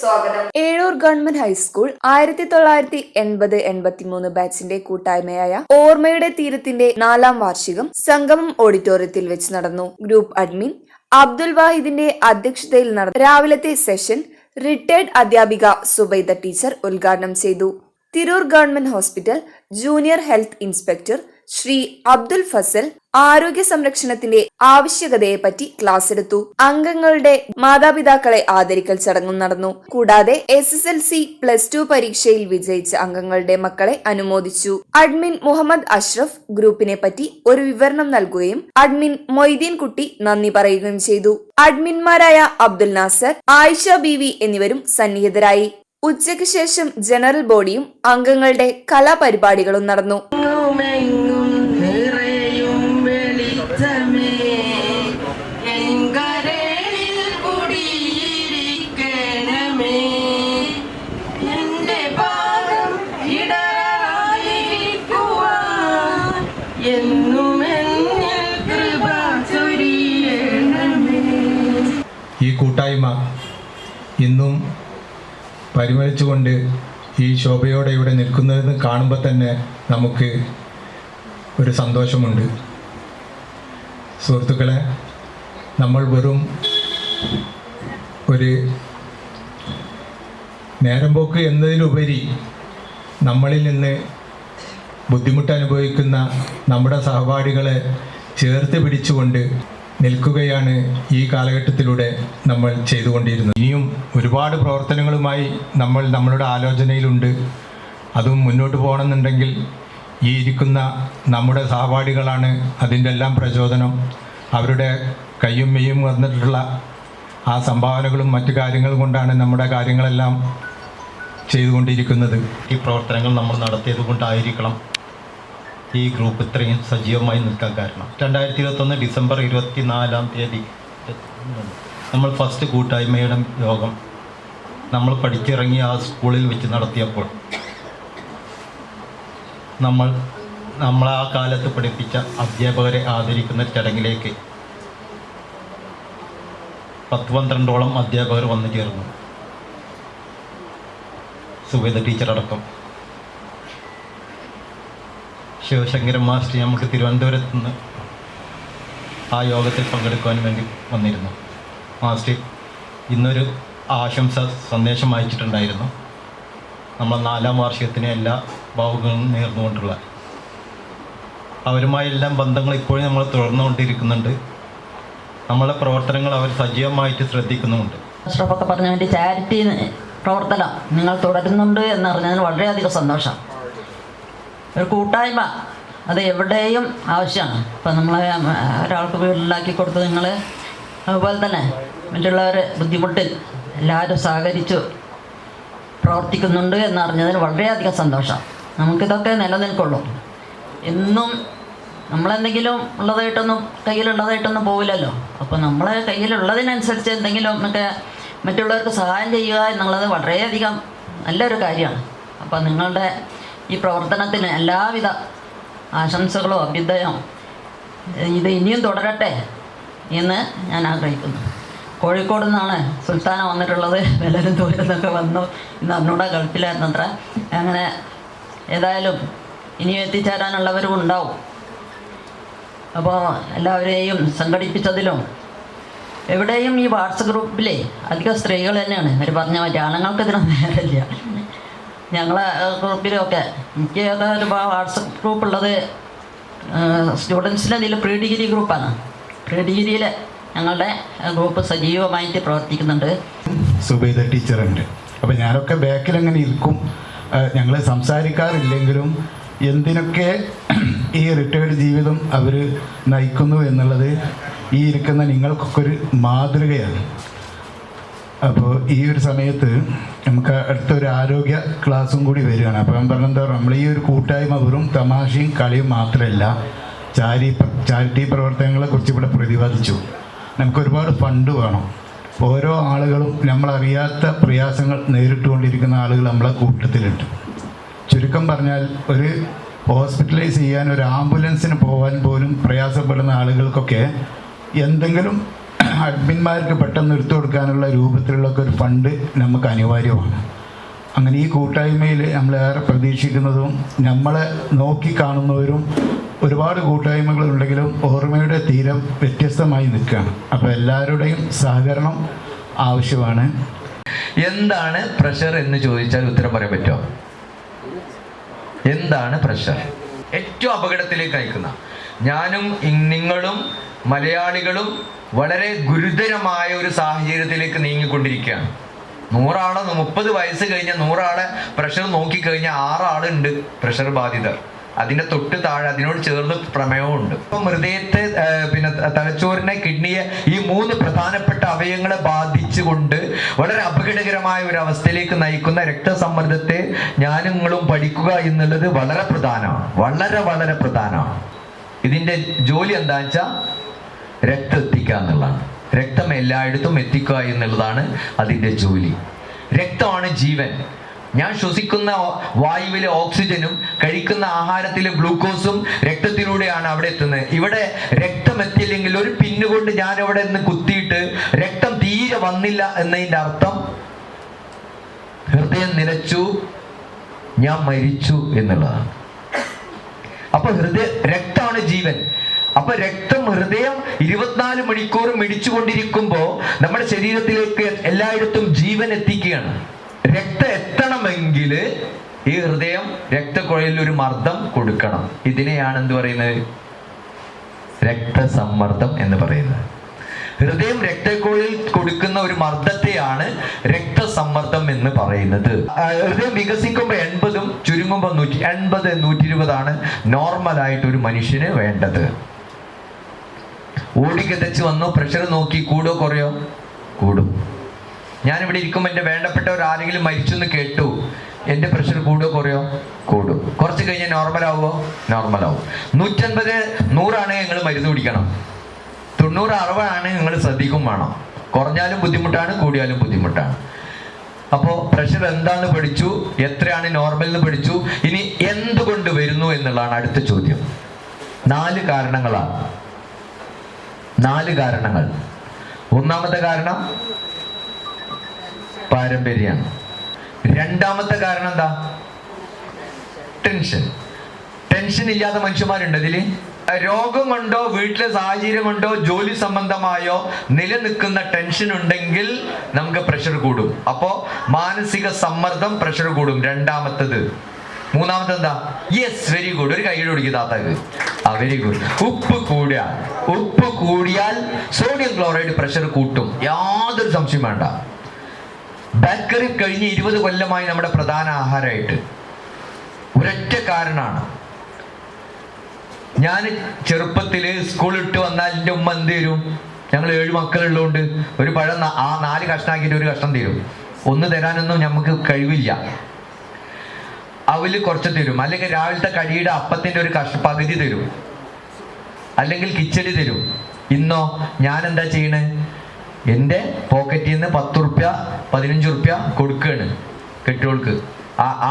സ്വാഗതം. Ezhur government high school ആയിരത്തി തൊള്ളായിരത്തി എൺപത് എൺപത്തിമൂന്ന് ബാച്ചിന്റെ കൂട്ടായ്മയായ ഓർമ്മയുടെ തീരത്തിന്റെ നാലാം വാർഷികം സംഗമം ഓഡിറ്റോറിയത്തിൽ വെച്ച് നടന്നു. ഗ്രൂപ്പ് അഡ്മിൻ അബ്ദുൽ വാഹിദിന്റെ അധ്യക്ഷതയിൽ നടന്ന രാവിലത്തെ സെഷൻ റിട്ടയർഡ് അധ്യാപിക സുബൈദ ടീച്ചർ ഉദ്ഘാടനം ചെയ്തു. Tirur government hospital junior health inspector Shri Abdul Fazal ആരോഗ്യ സംരക്ഷണത്തിന്റെ ആവശ്യകതയെപ്പറ്റി ക്ലാസ് എടുത്തു. അംഗങ്ങളുടെ മാതാപിതാക്കളെ ആദരിക്കൽ ചടങ്ങും നടന്നു. കൂടാതെ S S L C plus two പരീക്ഷയിൽ വിജയിച്ച അംഗങ്ങളുടെ മക്കളെ അനുമോദിച്ചു. അഡ്മിൻ മുഹമ്മദ് അഷ്റഫ് ഗ്രൂപ്പിനെ പറ്റി ഒരു വിവരണം നൽകുകയും അഡ്മിൻ മൊയ്തീൻ കുട്ടി നന്ദി പറയുകയും ചെയ്തു. അഡ്മിൻമാരായ അബ്ദുൽ നാസർ ആയിഷ ബീവി എന്നിവരും സന്നിഹിതരായി. ഉച്ചയ്ക്ക് ശേഷം ജനറൽ ബോഡിയും അംഗങ്ങളുടെ കലാപരിപാടികളും നടന്നു. കൂട്ടായ്മ ഇന്നും പരിമളിച്ചുകൊണ്ട് ഈ ശോഭയോടെ ഇവിടെ നിൽക്കുന്നതെന്ന് കാണുമ്പോൾ തന്നെ നമുക്ക് ഒരു സന്തോഷമുണ്ട്. സുഹൃത്തുക്കളെ നമ്മൾ വെറും ഒരു നേരം പോക്ക് എന്നതിലുപരി നമ്മളിൽ നിന്ന് ബുദ്ധിമുട്ട് അനുഭവിക്കുന്ന നമ്മുടെ സഹപാഠികളെ ചേർത്ത് പിടിച്ചുകൊണ്ട് നിൽക്കുകയാണ് ഈ കാലഘട്ടത്തിലൂടെ നമ്മൾ ചെയ്തുകൊണ്ടിരുന്നത്. ഇനിയും ഒരുപാട് പ്രവർത്തനങ്ങളുമായി നമ്മൾ നമ്മളുടെ ആലോചനയിലുണ്ട്. അതും മുന്നോട്ട് പോകണമെന്നുണ്ടെങ്കിൽ ഈ ഇരിക്കുന്ന നമ്മുടെ സഹപാഠികളാണ് അതിന്റെ എല്ലാം പ്രചോദനം. അവരുടെ കയ്യും മെയ്യും വന്നിട്ടുള്ള ആ സംഭാവനകളും മറ്റു കാര്യങ്ങളും കൊണ്ടാണ് നമ്മുടെ കാര്യങ്ങളെല്ലാം ചെയ്തുകൊണ്ടിരിക്കുന്നത്. ഈ പ്രവർത്തനങ്ങൾ നമ്മൾ നടത്തിയത് കൊണ്ടായിരിക്കണം. ഈ ഗ്രൂപ്പ് ഇത്രയും സജീവമായി നിൽക്കാൻ കാരണം. രണ്ടായിരത്തി ഇരുപത്തൊന്ന് ഡിസംബർ ഇരുപത്തി നാലാം തീയതി നമ്മൾ ഫസ്റ്റ് കൂട്ടായ്മയുടെ യോഗം നമ്മൾ പഠിച്ചിറങ്ങി ആ സ്കൂളിൽ വെച്ച് നടത്തിയപ്പോൾ നമ്മൾ നമ്മൾ ആ കാലത്ത് പഠിപ്പിച്ച അധ്യാപകരെ ആദരിക്കുന്ന ചടങ്ങിലേക്ക് പത്ത് പന്ത്രണ്ടോളം അധ്യാപകർ വന്നു ചേർന്നു. സുവേദ ടീച്ചർ അടക്കം ശിവശങ്കരൻ മാസ്റ്റർ നമുക്ക് തിരുവനന്തപുരത്ത് നിന്ന് ആ യോഗത്തിൽ പങ്കെടുക്കുവാൻ വേണ്ടി വന്നിരുന്നു. മാസ്റ്റർ ഇന്നൊരു ആശംസ സന്ദേശം അയച്ചിട്ടുണ്ടായിരുന്നു. നമ്മളെ നാലാം വാർഷികത്തിന് എല്ലാ ഭാവുകളും നേർന്നുകൊണ്ടുള്ള. അവരുമായെല്ലാം ബന്ധങ്ങൾ ഇപ്പോഴും നമ്മൾ തുടർന്നുകൊണ്ടിരിക്കുന്നുണ്ട്. നമ്മളെ പ്രവർത്തനങ്ങൾ അവർ സജീവമായിട്ട് ശ്രദ്ധിക്കുന്നുമുണ്ട്. പറഞ്ഞ ചാരിറ്റി പ്രവർത്തനം നിങ്ങൾ തുടരുന്നുണ്ട് എന്നറിഞ്ഞതിന് വളരെയധികം സന്തോഷം. ഒരു കൂട്ടായ്മ. അത് എവിടെയും ആവശ്യമാണ്. ഇപ്പം നമ്മൾ ഒരാൾക്ക് വീടുണ്ടാക്കി കൊടുത്ത് നിങ്ങൾ അതുപോലെ തന്നെ മറ്റുള്ളവർ ബുദ്ധിമുട്ടിൽ എല്ലാവരും സഹകരിച്ചു പ്രവർത്തിക്കുന്നുണ്ട് എന്നറിഞ്ഞതിൽ വളരെയധികം സന്തോഷം. നമുക്കിതൊക്കെ നിലനിൽക്കുള്ളൂ. എന്നും നമ്മളെന്തെങ്കിലും ഉള്ളതായിട്ടൊന്നും കയ്യിലുള്ളതായിട്ടൊന്നും പോവില്ലല്ലോ. അപ്പോൾ നമ്മൾ കയ്യിലുള്ളതിനനുസരിച്ച് എന്തെങ്കിലും ഒക്കെ മറ്റുള്ളവർക്ക് സഹായം ചെയ്യുക എന്നുള്ളത് വളരെയധികം നല്ലൊരു കാര്യമാണ്. അപ്പോൾ നിങ്ങളുടെ ഈ പ്രവർത്തനത്തിന് എല്ലാവിധ ആശംസകളോ അഭ്യുദയോ ഇത് ഇനിയും തുടരട്ടെ എന്ന് ഞാൻ ആഗ്രഹിക്കുന്നു. കോഴിക്കോട് നിന്നാണ് സുൽത്താന വന്നിട്ടുള്ളത്. വലരും ദൂരം നിന്നൊക്കെ വന്നു. ഇന്ന് അന്നൂടെ ഗൾഫിലായിരുന്നത്ര അങ്ങനെ ഏതായാലും ഇനിയും എത്തിച്ചേരാനുള്ളവരും ഉണ്ടാവും. അപ്പോൾ എല്ലാവരെയും സംഘടിപ്പിച്ചതിലും എവിടെയും ഈ വാട്സപ്പ് ഗ്രൂപ്പിലെ അധികം സ്ത്രീകൾ തന്നെയാണ്. അവർ പറഞ്ഞ മറ്റേ ആണുങ്ങൾക്ക് ഇതിനൊന്നും നേരമില്ല. ഞങ്ങളെ ഗ്രൂപ്പിലൊക്കെ. എനിക്കൊക്കെ ഒരു വാട്സപ്പ് ഗ്രൂപ്പ് ഉള്ളത് സ്റ്റുഡൻസിന്റെ ഇതിൽ പ്രീ ഡിഗ്രി ഗ്രൂപ്പാണ്. പ്രീ ഡിഗ്രിയിൽ ഞങ്ങളുടെ ഗ്രൂപ്പ് സജീവമായിട്ട് പ്രവർത്തിക്കുന്നുണ്ട്. സുബൈദ ടീച്ചറുണ്ട്. അപ്പോൾ ഞാനൊക്കെ ബാക്കിൽ അങ്ങനെ ഇരിക്കും ഞങ്ങൾ സംസാരിക്കാറില്ലെങ്കിലും എന്തിനൊക്കെ ഈ റിട്ടയർഡ് ജീവിതം അവർ നയിക്കുന്നു എന്നുള്ളത് ഈ ഇരിക്കുന്ന നിങ്ങൾക്കൊക്കെ ഒരു മാതൃകയാണ്. അപ്പോൾ ഈ ഒരു സമയത്ത് നമുക്ക് അടുത്തൊരു ആരോഗ്യ ക്ലാസ്സും കൂടി വരികയാണ്. അപ്പോൾ ഞാൻ പറഞ്ഞെന്താ നമ്മൾ ഈ ഒരു കൂട്ടായ്മ വെറും തമാശയും കളിയും മാത്രമല്ല ചാരി ചാരിറ്റി പ്രവർത്തനങ്ങളെ കുറിച്ച് ഇവിടെ പ്രതിപാദിച്ചു. നമുക്ക് ഒരുപാട് ഫണ്ട് വേണം. ഓരോ ആളുകളും നമ്മളറിയാത്ത പ്രയാസങ്ങൾ നേരിട്ടുകൊണ്ടിരിക്കുന്ന ആളുകൾ നമ്മളെ കൂട്ടത്തിലുണ്ട്. ചുരുക്കം പറഞ്ഞാൽ ഒരു ഹോസ്പിറ്റലൈസ് ചെയ്യാൻ ഒരു ആംബുലൻസിന് പോകാൻ പോലും പ്രയാസപ്പെടുന്ന ആളുകൾക്കൊക്കെ എന്തെങ്കിലും അഡ്മിന്മാർക്ക് പെട്ടെന്ന് എടുത്തു കൊടുക്കാനുള്ള രൂപത്തിലുള്ള ഒരു ഫണ്ട് നമുക്ക് അനിവാര്യമാണ്. അങ്ങനെ ഈ കൂട്ടായ്മയിൽ നമ്മളേറെ പ്രതീക്ഷിക്കുന്നതും നമ്മളെ നോക്കി കാണുന്നവരും ഒരുപാട് കൂട്ടായ്മകളുണ്ടെങ്കിലും ഓർമ്മയുടെ തീരം വ്യത്യസ്തമായി നിൽക്കുകയാണ്. അപ്പോൾ എല്ലാവരുടെയും സഹകരണം ആവശ്യമാണ്. എന്താണ് പ്രഷർ എന്ന് ചോദിച്ചാൽ ഉത്തരം പറയാൻ പറ്റുമോ? എന്താണ് പ്രഷർ ഏറ്റവും അപകടത്തിലേക്ക് നയിക്കുന്ന. ഞാനും നിങ്ങളും മലയാളികളും വളരെ ഗുരുതരമായ ഒരു സാഹചര്യത്തിലേക്ക് നീങ്ങിക്കൊണ്ടിരിക്കുകയാണ്. നൂറാളെ മുപ്പത് വയസ്സ് കഴിഞ്ഞ നൂറാളെ പ്രഷർ നോക്കിക്കഴിഞ്ഞാൽ ആറാളുണ്ട് പ്രഷർ ബാധിതർ. അതിന്റെ തൊട്ട് താഴെ അതിനോട് ചേർന്ന് പ്രമേയവും ഉണ്ട് ഇപ്പം ഹൃദയത്തെ പിന്നെ തലച്ചോറിനെ കിഡ്നിയെ ഈ മൂന്ന് പ്രധാനപ്പെട്ട അവയവങ്ങളെ ബാധിച്ചുകൊണ്ട് വളരെ അപകടകരമായ ഒരു അവസ്ഥയിലേക്ക് നയിക്കുന്ന രക്തസമ്മർദ്ദത്തെ ഞാനുങ്ങളും നിങ്ങളും പഠിക്കുക എന്നുള്ളത് വളരെ പ്രധാനമാണ്. വളരെ വളരെ പ്രധാനമാണ്. ഇതിന്റെ ജോലി എന്താ വെച്ചാൽ രക്തം എത്തിക്കുക എന്നുള്ളതാണ്. രക്തം എല്ലായിടത്തും എത്തിക്കുക എന്നുള്ളതാണ് അതിന്റെ ജോലി. രക്തമാണ് ജീവൻ. ഞാൻ ശ്വസിക്കുന്ന വായുവിലെ ഓക്സിജനും കഴിക്കുന്ന ആഹാരത്തിലെ ഗ്ലൂക്കോസും രക്തത്തിലൂടെയാണ് അവിടെ എത്തുന്നത്. ഇവിടെ രക്തം എത്തിയില്ലെങ്കിൽ ഒരു പിന്നുകൊണ്ട് ഞാൻ അവിടെ നിന്ന് കുത്തിയിട്ട് രക്തം തീരെ വന്നില്ല എന്നതിന്റെ അർത്ഥം ഹൃദയം നിലച്ചു ഞാൻ മരിച്ചു എന്നുള്ളതാണ്. അപ്പൊ ഹൃദയ രക്തമാണ് ജീവൻ. അപ്പൊ രക്തം ഹൃദയം ഇരുപത്തിനാല് മണിക്കൂറും മിടിച്ചുകൊണ്ടിരിക്കുമ്പോൾ നമ്മുടെ ശരീരത്തിലേക്ക് എല്ലായിടത്തും ജീവൻ എത്തിക്കുകയാണ്. രക്തം എത്തണമെങ്കിൽ ഈ ഹൃദയം രക്തക്കുഴലിൽ ഒരു മർദ്ദം കൊടുക്കണം. ഇതിനെയാണ് എന്ത് പറയുന്നത്? രക്തസമ്മർദ്ദം എന്ന് പറയുന്നത്. ഹൃദയം രക്തക്കുഴലിൽ കൊടുക്കുന്ന ഒരു മർദ്ദത്തെയാണ് രക്തസമ്മർദ്ദം എന്ന് പറയുന്നത്. ഹൃദയം വികസിക്കുമ്പോൾ എൺപതും ചുരുങ്ങുമ്പോൾ നൂറ്റി എൺപത് നൂറ്റി ഇരുപതാണ് നോർമലായിട്ട് ഒരു മനുഷ്യന് വേണ്ടത്. ഓടിക്കതച്ച് വന്നു. പ്രഷർ നോക്കി. കൂടോ കുറയോ? കൂടും. ഞാനിവിടെ ഇരിക്കുമ്പോൾ എന്റെ വേണ്ടപ്പെട്ടവർ ആരെങ്കിലും മരിച്ചു എന്ന് കേട്ടു. എന്റെ പ്രഷർ കൂടോ കുറയോ? കൂടും. കുറച്ച് ആവുമോ നോർമൽ ആവും. നൂറ്റൻപത് നൂറാണെങ്കിൽ നിങ്ങൾ മരുന്ന് കുടിക്കണം. തൊണ്ണൂറ് അറുപതാണ് നിങ്ങൾ ശ്രദ്ധിക്കും വേണം. കുറഞ്ഞാലും ബുദ്ധിമുട്ടാണ് കൂടിയാലും ബുദ്ധിമുട്ടാണ്. അപ്പോൾ പ്രഷർ എന്താണ് പഠിച്ചു? എത്രയാണ് നോർമൽ എന്ന് പഠിച്ചു? ഇനി എന്തുകൊണ്ട് വരുന്നു എന്നുള്ളതാണ് അടുത്ത ചോദ്യം. നാല് കാരണങ്ങളാണ്. നാല് കാരണങ്ങൾ. ഒന്നാമത്തെ കാരണം പാരമ്പര്യമാണ്. രണ്ടാമത്തെ കാരണം എന്താ? ടെൻഷൻ. ടെൻഷൻ ഇല്ലാത്ത മനുഷ്യന്മാരുണ്ട് ഇതിൽ രോഗം കൊണ്ടോ വീട്ടിലെ സാഹചര്യം കൊണ്ടോ ജോലി സംബന്ധമായോ നിലനിൽക്കുന്ന ടെൻഷൻ ഉണ്ടെങ്കിൽ നമുക്ക് പ്രഷർ കൂടും. അപ്പോ മാനസിക സമ്മർദ്ദം പ്രഷർ കൂടും. രണ്ടാമത്തത്. മൂന്നാമത്തെ എന്താ യെസ് വെരി ഗുഡ്. ഒരു കൈയ്യടി കൊടുക്കുക താത്താക്ക്. വെരി ഗുഡ് ഉപ്പ് കൂടിയാൽ ഉപ്പ് കൂടിയാൽ സോഡിയം ക്ലോറൈഡ് പ്രഷർ കൂട്ടും. യാതൊരു സംശയം വേണ്ട. ബേക്കറി കഴിഞ്ഞ് ഇരുപത് കൊല്ലമായി നമ്മുടെ പ്രധാന ആഹാരമായിട്ട്. ഒരൊറ്റ കാരണമാണ്. ഞാൻ ചെറുപ്പത്തിൽ സ്കൂൾ ഇട്ട് വന്നാൽ എന്റെ ഉമ്മ എന്ത് തരും? ഞങ്ങൾ ഏഴ് മക്കളുള്ളതുകൊണ്ട് ഒരു പഴം ആ നാല് കഷ്ണാക്കിയിട്ട് ഒരു കഷ്ണം തരും. ഒന്ന് തരാനൊന്നും നമുക്ക് കഴിവില്ല. അവൽ കുറച്ച് തരും. അല്ലെങ്കിൽ രാവിലത്തെ കടിയുടെ അപ്പത്തിന്റെ ഒരു കഷ പകുതി തരും. അല്ലെങ്കിൽ കിച്ചടി തരും. ഇന്നോ ഞാൻ എന്താ ചെയ്യണേ? എന്റെ പോക്കറ്റിൽ നിന്ന് പത്ത് റുപ്യ പതിനഞ്ച് റുപ്യ കൊടുക്കുകയാണ് കെട്ടിയോൾക്ക്. ആ ആ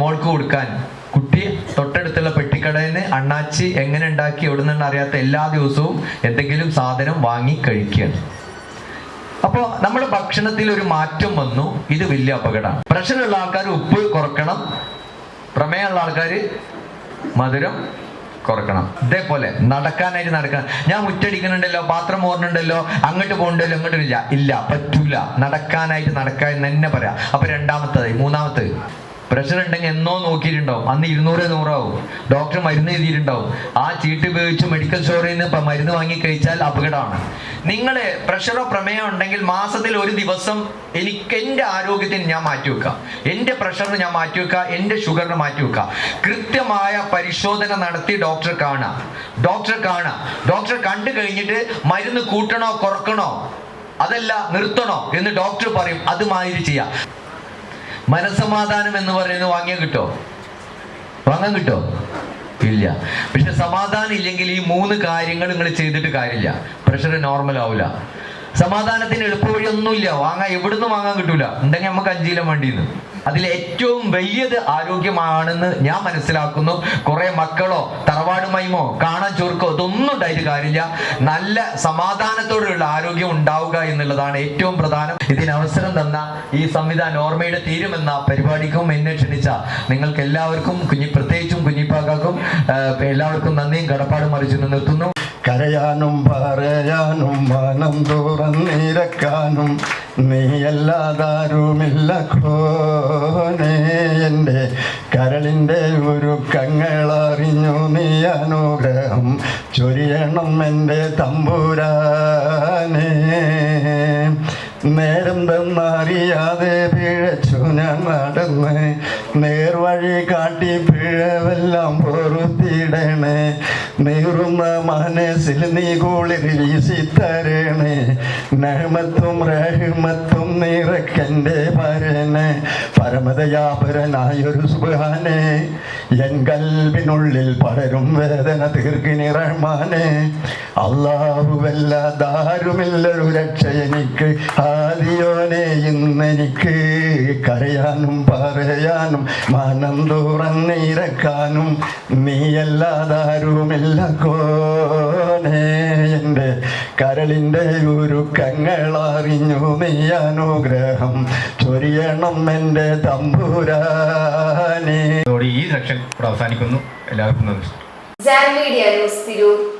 മോൾക്ക് കൊടുക്കാൻ. കുട്ടി തൊട്ടടുത്തുള്ള പെട്ടിക്കടയിൽ നിന്ന് അണ്ണാച്ചി എങ്ങനെ ഉണ്ടാക്കി എവിടെ നിന്നാണ് അറിയാത്ത എല്ലാ ദിവസവും എന്തെങ്കിലും സാധനം വാങ്ങി കഴിക്കുകയാണ് അപ്പോൾ നമ്മുടെ ഭക്ഷണത്തിൽ ഒരു മാറ്റം വന്നു. ഇത് വലിയ അപകടമാണ്. പ്രശ്നമുള്ള ആൾക്കാർ ഉപ്പ് കുറക്കണം. പ്രമേയമുള്ള ആൾക്കാർ മധുരം കുറക്കണം. ഇതേപോലെ നടക്കാനായിട്ട് നടക്കണം. ഞാൻ മുറ്റടിക്കുന്നുണ്ടല്ലോ പാത്രം ഓർണുണ്ടല്ലോ അങ്ങോട്ട് പോകണ്ടല്ലോ ഇങ്ങോട്ട് ഇല്ല. ഇല്ല പറ്റൂല. നടക്കാനായിട്ട് നടക്കാൻ തന്നെ പറയാം. അപ്പൊ രണ്ടാമത്തത് മൂന്നാമത്തത്. പ്രഷർ ഉണ്ടെങ്കിൽ എന്നോ നോക്കിയിട്ടുണ്ടാവും. അന്ന് ഇരുന്നൂറ് നൂറാവും. ഡോക്ടർ മരുന്ന് എഴുതിയിട്ടുണ്ടാവും. ആ ചീട്ട് ഉപയോഗിച്ച് മെഡിക്കൽ സ്റ്റോറിൽ നിന്ന് മരുന്ന് വാങ്ങി കഴിച്ചാൽ അപകടമാണ്. നിങ്ങൾ പ്രഷറോ പ്രമേയോ ഉണ്ടെങ്കിൽ മാസത്തിൽ ഒരു ദിവസം എനിക്ക് എന്റെ ആരോഗ്യത്തിന് ഞാൻ മാറ്റി വെക്കുക. എന്റെ പ്രഷറിന് ഞാൻ മാറ്റി വെക്കുക. എന്റെ ഷുഗറിന് മാറ്റി വെക്കുക. കൃത്യമായ പരിശോധന നടത്തി ഡോക്ടറെ കാണാം ഡോക്ടറെ കാണാം ഡോക്ടർ കണ്ടു കഴിഞ്ഞിട്ട് മരുന്ന് കൂട്ടണോ കുറക്കണോ? അതല്ല നിർത്തണോ? എന്ന് ഡോക്ടർ പറയും. അതുമാതിരി ചെയ്യാം. മനസമാധാനം എന്ന് പറയുന്നത് വാങ്ങിയാൽ കിട്ടോ? വാങ്ങാൻ കിട്ടോ? ഇല്ല. പക്ഷെ സമാധാനം ഇല്ലെങ്കിൽ ഈ മൂന്ന് കാര്യങ്ങൾ നിങ്ങൾ ചെയ്തിട്ട് കാര്യമില്ല. പ്രഷർ നോർമൽ ആവില്ല സമാധാനത്തിന് എളുപ്പവഴി ഒന്നുമില്ല വാങ്ങാൻ എവിടുന്ന് വാങ്ങാൻ കിട്ടൂല. ഉണ്ടെങ്കിൽ നമുക്ക് അഞ്ചിലും വേണ്ടിന്ന്. അതിൽ ഏറ്റവും വലിയത് ആരോഗ്യമാണെന്ന് ഞാൻ മനസ്സിലാക്കുന്നു. കുറെ മക്കളോ തറവാട് മൈമോ കാണാൻ ചുരുക്കോ ഇതൊന്നും ഉണ്ടായിട്ട് കാര്യമില്ല. നല്ല സമാധാനത്തോടെയുള്ള ആരോഗ്യം ഉണ്ടാവുക എന്നുള്ളതാണ് ഏറ്റവും പ്രധാനം. ഇതിന് അവസരം തന്ന ഈ സംവിധാനം ഓർമ്മയുടെ തീരുമെന്ന പരിപാടിക്കും എന്നെ ക്ഷണിച്ച നിങ്ങൾക്ക് എല്ലാവർക്കും കുഞ്ഞി പ്രത്യേകിച്ചും കുഞ്ഞിപ്പാക്കും എല്ലാവർക്കും നന്ദിയും കടപ്പാടും അറിയിച്ചു നിർത്തുന്നു. കരയാനും പറയാനും മനം തുറന്നിരക്കാനും നീയല്ലാതാരുമില്ല കോനേ എന്റെ കരളിന്റെ ഉരുക്കങ്ങളറിഞ്ഞു നീ അനുഗ്രഹം ചൊരിയണം എന്റെ തമ്പുരാനേ. നേരം തന്നറിയാതെ പിഴച്ചു ഞാൻ നടന്ന് നേർവഴി കാട്ടി പിഴവെല്ലാം പൊറുത്തിടണേ. നീറുന്ന മനസ്സിൽ നീ കൂളി വീശി തരണേ. നഹമത്തും റഹ്മത്തും നിറക്കന്റെ പരനെ. പരമതയാപരനായൊരു സുബാനെ. എൻ കൽവിനുള്ളിൽ പടരും വേദന തീർക്കിനി റഹ്മാനെ. അള്ളാഹുവല്ല ദാരുമില്ലൊരു രക്ഷ എനിക്ക്. ആദിയോനെ ഇന്നെനിക്ക് കരയാനും പറയാനും മനം തുറന്നിരക്കാനും നീയല്ലാതാരുമില്ല കോനേ എന്റെ കരളിന്റെ ഉരുക്കങ്ങളറിഞ്ഞു നീ അനുഗ്രഹം ചൊരിയണം എന്റെ തമ്പുരാനേ. ഈ സെക്ഷൻ ഇവിടെ അവസാനിക്കുന്നു. എല്ലാവർക്കും നന്ദി.